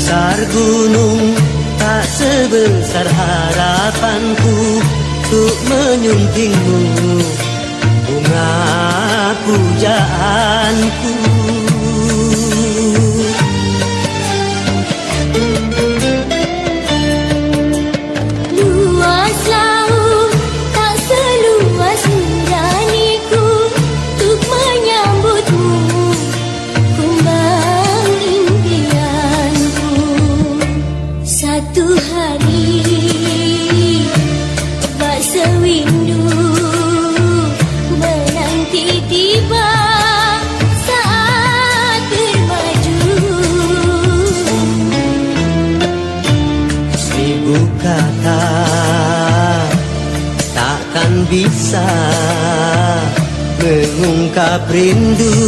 Sebesar gunung tak sebesar harapanku Untuk menyuntingmu. Bunga pujaanku Satu hari. Bak sewindu menanti tiba saat bermaju. Seribu kata takkan bisa mengungkap rindu